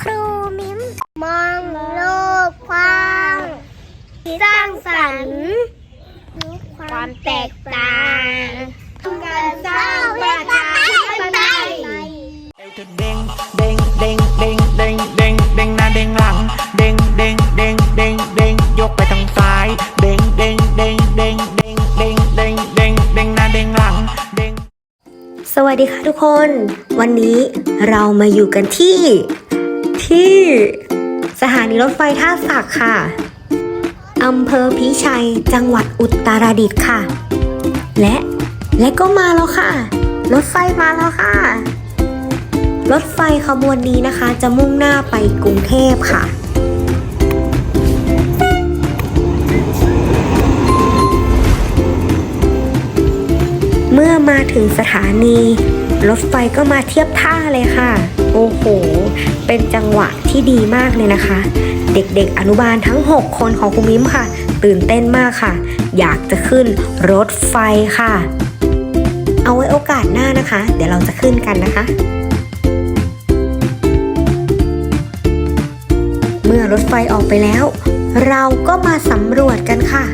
ครูมิ้มมองโลกกว้างสร้างสรรค์ความแตก สวัสดีค่ะทุกคน วันนี้เรามาอยู่กันที่ ที่สถานีรถไฟท่าสักค่ะอำเภอพิชัยจังหวัดอุตรดิตถ์ค่ะ และและก็มาแล้วค่ะ รถไฟมาแล้วค่ะ รถไฟขบวนนี้นะคะจะมุ่งหน้าไปกรุงเทพค่ะ มื่อมาถึงสถานี รถไฟก็มาเทียบท่าเลยค่ะ โอ้โห เป็นจังหวะที่ดีมากเลยนะคะ เด็กๆ อนุบาลทั้ง 6 คนของคุณมิ้มค่ะ ตื่นเต้นมากค่ะ อยากจะขึ้นรถไฟค่ะ เอาไว้โอกาสหน้านะคะ เดี๋ยวเราจะขึ้นกันนะคะเมื่อรถไฟออกไปแล้ว เราก็มาสำรวจกันค่ะ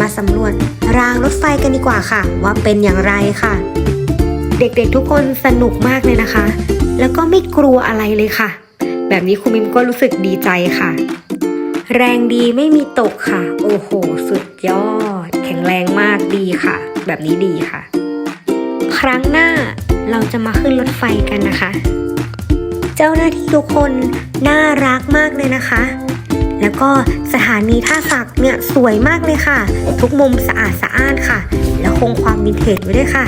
มาสำรวจรางรถไฟกันดีกว่าค่ะ ว่าเป็นอย่างไรค่ะ เด็กๆทุกคนสนุกมากเลยนะคะ แล้วก็ไม่กลัวอะไรเลยค่ะ แบบนี้ครูมิมก็รู้สึกดีใจค่ะ แรงดีไม่มีตกค่ะ โอ้โห สุดยอด แข็งแรงมากดีค่ะ แบบนี้ดีค่ะ ครั้งหน้าเราจะมาขึ้นรถไฟกันนะคะ เจ้าหน้าที่ทุกคนน่ารักมากเลยนะคะ ก็สถานีท่าสักเนี่ยสวยมากเลยค่ะ ทุกมุมสะอาดสะอ้านค่ะ แล้วคงความวินเทจไว้ด้วยค่ะ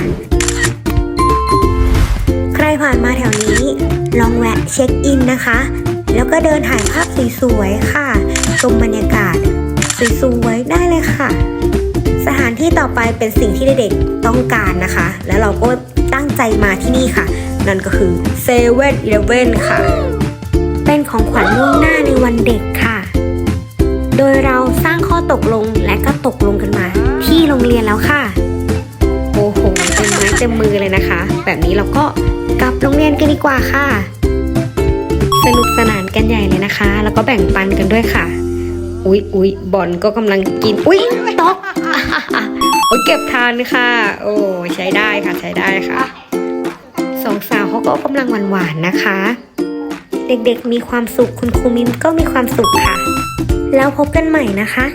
ใครผ่านมาแถวนี้ ลองแวะเช็คอินนะคะ แล้วก็เดินถ่ายภาพสวยๆค่ะ ชมบรรยากาศสวยๆได้เลยค่ะ สถานที่ต่อไปเป็นสิ่งที่เด็กๆต้องการนะคะ แล้วเราก็ตั้งใจมาที่นี่ค่ะ นั่นก็คือเซเว่นอีเลฟเว่นค่ะ เป็นของขวัญล่วงหน้าในวันเด็ก ยเราสร้างข้อตกลงและก็ตกลงกันมา ที่โรงเรียนแล้วค่ะ โอ้โหเต็มไม้เต็มมือเลยนะคะ แบบนี้เราก็กลับโรงเรียนกันดีกว่าค่ะ สนุกสนานกันใหญ่เลยนะคะ แล้วก็แบ่งปันกันด้วยค่ะ อุ๊ยอุ๊ยบอลก็กำลังกิน อุ๊ยตกโอ้ยเก็บทานค่ะ โอ้ใช้ได้ค่ะใช้ได้ค่ะสองสาวเขาก็กำลังหวานๆนะคะ เด็กๆมีความสุขคุณครูมิมก็มีความสุขค่ะ แล้วพบกันใหม่นะคะ